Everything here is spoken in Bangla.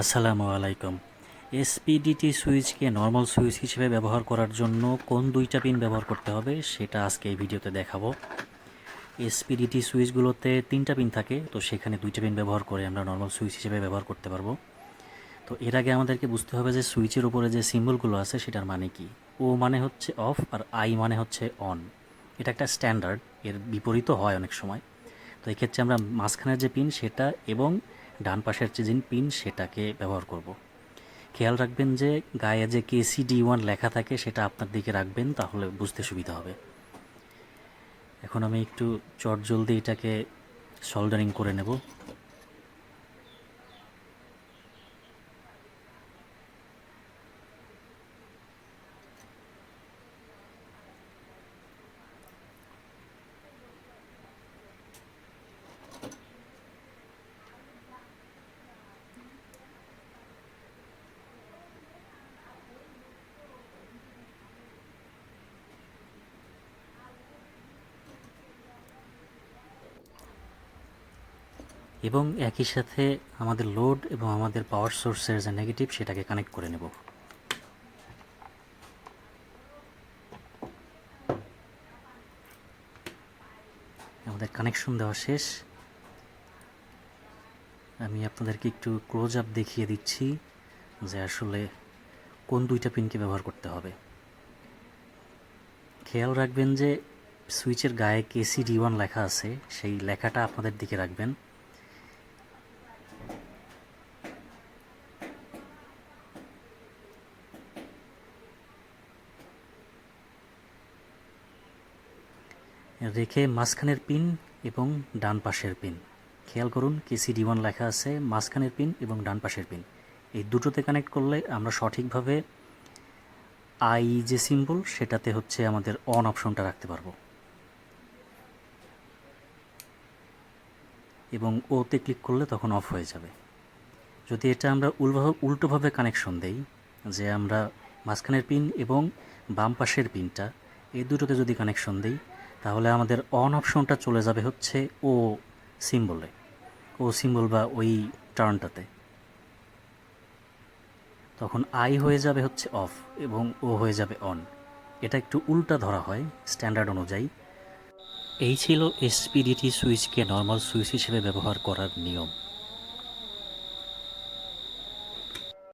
আসসালামু আলাইকুম। এসপিডিটি সুইচকে নর্মাল সুইচ হিসেবে ব্যবহার করার জন্য কোন দুইটা পিন ব্যবহার করতে হবে সেটা আজকে এই ভিডিওতে দেখাবো। এসপিডিটি সুইচগুলোতে তিনটা পিন থাকে, তো সেখানে দুইটা পিন ব্যবহার করে আমরা নর্মাল সুইচ হিসেবে ব্যবহার করতে পারব। তো এর আগে আমাদেরকে বুঝতে হবে যে সুইচের উপরে যে সিম্বলগুলো আছে সেটার মানে কি। ও মানে হচ্ছে অফ আর আই মানে হচ্ছে অন। এটা একটা স্ট্যান্ডার্ড, এর বিপরীত হয় অনেক সময়। তো এক্ষেত্রে আমরা মাঝখানের যে পিন সেটা এবং ডান পাশের যে জিন পিন, সেটাকে ব্যবহার করব। খেয়াল রাখবেন যে গায়ে যে কেসিডি ওয়ান লেখা থাকে, সেটা আপনার দিকে রাখবেন, তাহলে বুঝতে সুবিধা হবে এখন আমি একটু চট জলদি এটাকে সল্ডারিং করে নেব এবং একই সাথে আমাদের লোড এবং আমাদের পাওয়ার সোর্সের যে নেগেটিভ সেটাকে কানেক্ট করে নেব। আমাদের কানেকশন দেওয়া শেষ। আমি আপনাদেরকে একটু ক্লোজ আপ দেখিয়ে দিচ্ছি যে আসলে কোন দুইটা পিনকে ব্যবহার করতে হবে। খেয়াল রাখবেন যে সুইচের গায়ে কেসি ডি ওয়ান লেখা আছে, সেই লেখাটা আপনাদের দিকে রাখবেন। রেখে মাঝখানের পিন এবং ডান পাশের পিন। খেয়াল করুন কেসি ডি ওয়ান লেখা আছে মাঝখানের পিন এবং ডান পাশের পিন। এই দুটোতে কানেক্ট করলে আমরা সঠিকভাবে আই যে সিম্বল, সেটাতে হচ্ছে আমাদের অন অপশনটা রাখতে পারব। এবং ওতে ক্লিক করলে তখন অফ হয়ে যাবে। যদি এটা আমরা উল্টোভাবে কানেকশন দেই, যে আমরা মাঝখানের পিন এবং বাম পাশের পিনটা, এই দুটোতে যদি কানেকশন দিই তাহলে আমাদের অন অপশনটা চলে যাবে হচ্ছে ও সিম্বলে ও সিম্বল বা ওই টার্নটাতে। তখন আই হয়ে যাবে হচ্ছে অফ এবং ও হয়ে যাবে অন এটা একটু উল্টা ধরা হয় স্ট্যান্ডার্ড অনুযায়ী। এই ছিল এসপিডিটি সুইচকে নর্মাল সুইচ হিসেবে ব্যবহার করার নিয়ম।